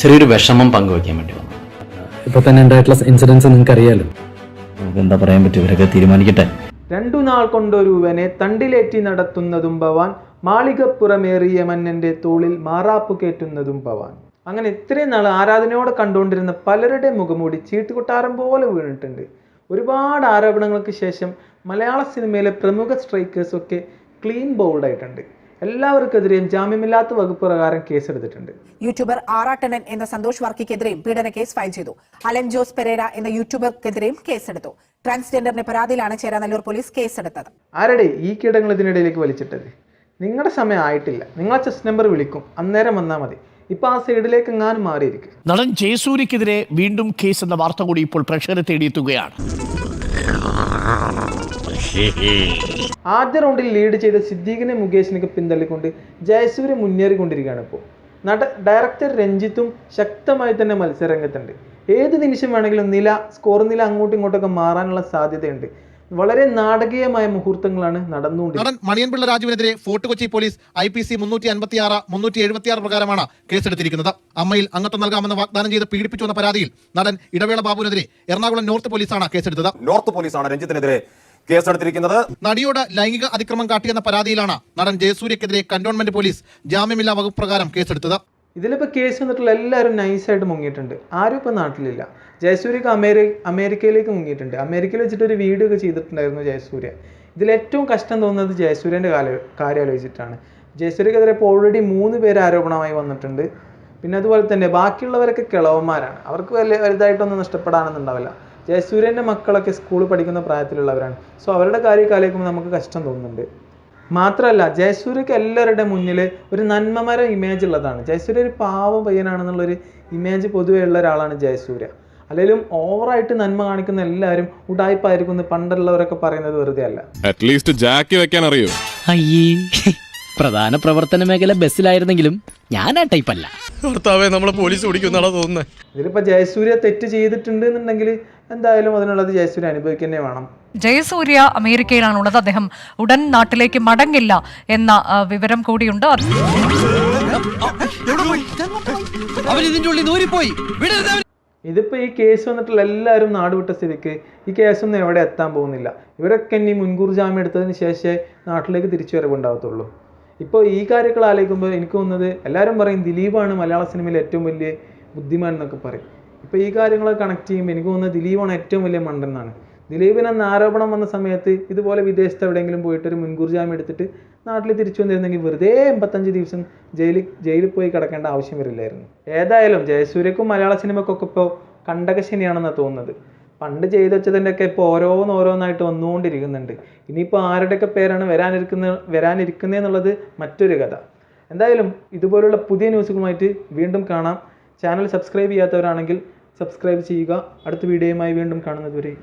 ചെറിയൊരു വിഷമം പങ്കുവയ്ക്കാൻ വേണ്ടി വന്നു. ഇപ്പൊ തന്നെ ഉണ്ടായിട്ടുള്ള ഇൻസിഡൻസ് നിങ്ങൾക്ക് അറിയാലോ നമുക്ക് എന്താ പറയാൻ പറ്റും ഇവരൊക്കെ തീരുമാനിക്കട്ടെ. രണ്ടു നാൾ കൊണ്ടൊരുവനെ തണ്ടിലേറ്റി നടത്തുന്നതും ഭവാൻ മാളികപ്പുറമേറിയ മന്നന്റെ തോളിൽ മാറാപ്പ് കയറ്റുന്നതും ഭവാൻ. അങ്ങനെ ഇത്രയും നാൾ ആരാധനയോടെ കണ്ടുകൊണ്ടിരുന്ന പലരുടെ മുഖമൂടി ചീട്ടുകൊട്ടാരം പോലെ വീണിട്ടുണ്ട്. ഒരുപാട് ആരോപണങ്ങൾക്ക് ശേഷം മലയാള സിനിമയിലെ പ്രമുഖ സ്ട്രൈക്കേഴ്സ് ഒക്കെ ക്ലീൻ ബൗൾഡായിട്ടുണ്ട് എല്ലാവർക്കെതിരെയും ജാമ്യമില്ലാത്ത വകുപ്പ് പ്രകാരം കേസെടുത്തിട്ടുണ്ട്. യൂട്യൂബർ ആറാട്ടണൻ എന്ന സന്തോഷ് വർക്കിക്കെതിരെയും പീഡന കേസ് ഫയൽ ചെയ്തു. അലൻ ജോസ് പെരേര എന്ന യൂട്യൂബർക്കെതിരെയും കേസെടുത്തു. ട്രാൻസ്ജെൻഡറിന്റെ പരാതിയിലാണ് ചേരാനല്ലൂർ പോലീസ് കേസെടുത്തത്. ആരുടെ ഈ കീടങ്ങൾ ഇതിനിടയിലേക്ക് വലിച്ചിട്ടത്? നിങ്ങളുടെ സമയം ആയിട്ടില്ല. നിങ്ങളെ ചെസ് നമ്പർ വിളിക്കും. അന്നേരം വന്നാൽ മതി. ഇപ്പൊ ആ സൈഡിലേക്ക് എങ്ങാനും മാറിയിരിക്കും. നടൻ ജയസൂരിക്കെതിരെ വീണ്ടും കേസ് എന്ന വാർത്ത കൂടി ഇപ്പോൾ പ്രേക്ഷകരെ തേടിയെത്തുകയാണ്. ആദ്യ റൗണ്ടിൽ ലീഡ് ചെയ്ത സിദ്ദീഖിനെ മുകേഷിനൊക്കെ പിന്തള്ളിക്കൊണ്ട് ജയസൂര്യ മുന്നേറിക്കൊണ്ടിരിക്കുകയാണ് ഇപ്പോൾ. നട ഡയറക്ടർ രഞ്ജിത്തും ശക്തമായി തന്നെ മത്സരരംഗത്തുണ്ട്. ഏത് നിമിഷം വേണമെങ്കിലും നില സ്കോർ നില അങ്ങോട്ടും ഇങ്ങോട്ടൊക്കെ മാറാനുള്ള സാധ്യതയുണ്ട്. വളരെ നാടകീയമായ മുഹൂർത്തങ്ങളാണ് നടന്നുകൊണ്ടിരിക്കുന്നത്. നടൻ Maniyanpilla രാജുവിനെതിരെ Fort Kochi police I P C മുന്നൂറ്റി അൻപത്തി ആറ് മുന്നൂറ്റി എഴുപത്തി ആറ് പ്രകാരമാണ് കേസെടുത്തിരിക്കുന്നത്. അമ്മയിൽ അംഗത്വം നൽകാമെന്ന് വാഗ്ദാനം ചെയ്ത് പീഡിപ്പിച്ചു വന്ന പരാതിയിൽ നടൻ ഇടവേള ബാബുവിനെതിരെ എറണാകുളം നോർത്ത് പോലീസാണ് കേസെടുത്തത്. നോർത്ത് പോലീസാണ് രഞ്ജിത്തിനെതിരെ കേസെടുത്തിരിക്കുന്നത്. നടിയോട് ലൈംഗിക അതിക്രമം കാട്ടിയെന്ന പരാതിയിലാണ് നടൻ ജയസൂര്യക്കെതിരെ കന്റോൺമെന്റ് പോലീസ് ജാമ്യമില്ലാ വകുപ്പ് പ്രകാരം കേസെടുത്തത്. ഇതിലിപ്പോൾ കേസ് വന്നിട്ടുള്ള എല്ലാവരും നൈസായിട്ട് മുങ്ങിയിട്ടുണ്ട്. ആരും ഇപ്പോൾ നാട്ടിലില്ല. ജയസൂര്യക്ക് അമേരി അമേരിക്കയിലേക്ക് മുങ്ങിയിട്ടുണ്ട്. അമേരിക്കയിൽ വെച്ചിട്ട് ഒരു വീഡിയോ ഒക്കെ ചെയ്തിട്ടുണ്ടായിരുന്നു ജയസൂര്യ. ഇതിലേറ്റവും കഷ്ടം തോന്നുന്നത് ജയസൂര്യന്റെ കാല കാര്യം ആലോചിച്ചിട്ടാണ്. ജയസൂര്യക്കെതിരെ ഇപ്പോൾ ഓൾറെഡി മൂന്ന് പേര് ആരോപണമായി വന്നിട്ടുണ്ട്. പിന്നെ അതുപോലെ തന്നെ ബാക്കിയുള്ളവരൊക്കെ കിളവന്മാരാണ്. അവർക്ക് വലിയ വലുതായിട്ടൊന്നും നഷ്ടപ്പെടാനൊന്നും ഉണ്ടാവില്ല ജയസൂര്യന്റെ മക്കളൊക്കെ സ്കൂളിൽ പഠിക്കുന്ന പ്രായത്തിലുള്ളവരാണ്. സോ അവരുടെ കാര്യം കാലിക്കുമ്പോൾ നമുക്ക് കഷ്ടം തോന്നുന്നുണ്ട്. മാത്രമല്ല ജയസൂര്യക്ക് എല്ലാവരുടെ മുന്നിൽ ഒരു നന്മമര ഇമേജ് ഉള്ളതാണ്. ജയസൂര്യ ഒരു പാവം പയ്യനാണെന്നുള്ളൊരു ഇമേജ് പൊതുവേ ഉള്ള ഒരാളാണ് ജയസൂര്യ. അല്ലെങ്കിലും ഓവറായിട്ട് നന്മ കാണിക്കുന്ന എല്ലാവരും ഉടായ്പായിരിക്കും എന്ന് പണ്ടുള്ളവരൊക്കെ പറയുന്നത് വെറുതെ അല്ല അറ്റ്ലീസ്റ്റ് ജാക്കി വെക്കാൻ അറിയോ? അയ്യേ. പ്രധാന പ്രവർത്തന മേഖല ബസ്സിലായിരുന്നെങ്കിലും ഞാൻ ആ ടൈപ്പല്ല ഭർത്താവെ നമ്മളെ പോലീസ് ഓടിക്കുന്നാണോ തോന്നുന്നത് ഇതിലിപ്പോ ജയസൂര്യ തെറ്റ് ചെയ്തിട്ടുണ്ട് എന്നുണ്ടെങ്കിൽ എന്തായാലും അതിനുള്ളത് ജയസൂര്യ അനുഭവിക്കുന്നേ വേണം. ജയസൂര്യ അമേരിക്കയിലാണുള്ളത്. അദ്ദേഹം ഉടൻ നാട്ടിലേക്ക് മടങ്ങില്ല എന്ന ആ, വിവരം കൂടിയുണ്ട്. അത് അവരിതിന്റെ ഉള്ളിൽ നൂരിപ്പോയി ഇതിപ്പോൾ ഈ കേസ് വന്നിട്ടുള്ള എല്ലാവരും നാടുവിട്ട സ്ഥിതിക്ക് ഈ കേസൊന്നും എവിടെ എത്താൻ പോകുന്നില്ല. ഇവരൊക്കെ ഇനി മുൻകൂർ ജാമ്യം എടുത്തതിന് ശേഷമേ നാട്ടിലേക്ക് തിരിച്ചു വരവുണ്ടാകത്തുള്ളൂ ഇപ്പോൾ ഈ കാര്യങ്ങൾ ആലോചിക്കുമ്പോൾ എനിക്ക് തോന്നുന്നത് എല്ലാവരും പറയും ദിലീപാണ് മലയാള സിനിമയിലെ ഏറ്റവും വലിയ ബുദ്ധിമാൻ എന്നൊക്കെ പറയും. ഇപ്പോൾ ഈ കാര്യങ്ങളൊക്കെ കണക്ട് ചെയ്യുമ്പോൾ എനിക്ക് തോന്നുന്നത് ദിലീപാണ് ഏറ്റവും വലിയ മണ്ടൻ എന്നാണ്. ദിലീപിന് അന്ന് ആരോപണം വന്ന സമയത്ത് ഇതുപോലെ വിദേശത്ത് എവിടെയെങ്കിലും പോയിട്ട് ഒരു മുൻകൂർ ജാമ്യം എടുത്തിട്ട് നാട്ടിൽ തിരിച്ചു വന്നിരുന്നെങ്കിൽ വെറുതെ എൺപത്തഞ്ച് ദിവസം ജയിലിൽ ജയിലിൽ പോയി കിടക്കേണ്ട ആവശ്യം വരില്ലായിരുന്നു. ഏതായാലും ജയസൂര്യക്കും മലയാള സിനിമക്കൊക്കെ ഇപ്പോൾ കണ്ടകശനിയാണെന്നാണ് തോന്നുന്നത്. പണ്ട് ചെയ്തു വെച്ചതിന്റെയൊക്കെ ഇപ്പോൾ ഓരോന്നോരോന്നായിട്ട് വന്നുകൊണ്ടിരിക്കുന്നുണ്ട്. ഇനിയിപ്പോൾ ആരുടെയൊക്കെ പേരാണ് വരാനിരിക്കുന്ന വരാനിരിക്കുന്നത് എന്നുള്ളത് മറ്റൊരു കഥ. എന്തായാലും ഇതുപോലുള്ള പുതിയ ന്യൂസുകളുമായിട്ട് വീണ്ടും കാണാം. ചാനൽ സബ്സ്ക്രൈബ് ചെയ്യാത്തവരാണെങ്കിൽ സബ്സ്ക്രൈബ് ചെയ്യുക. അടുത്ത വീഡിയോയുമായി വീണ്ടും കാണുന്നതുവരെ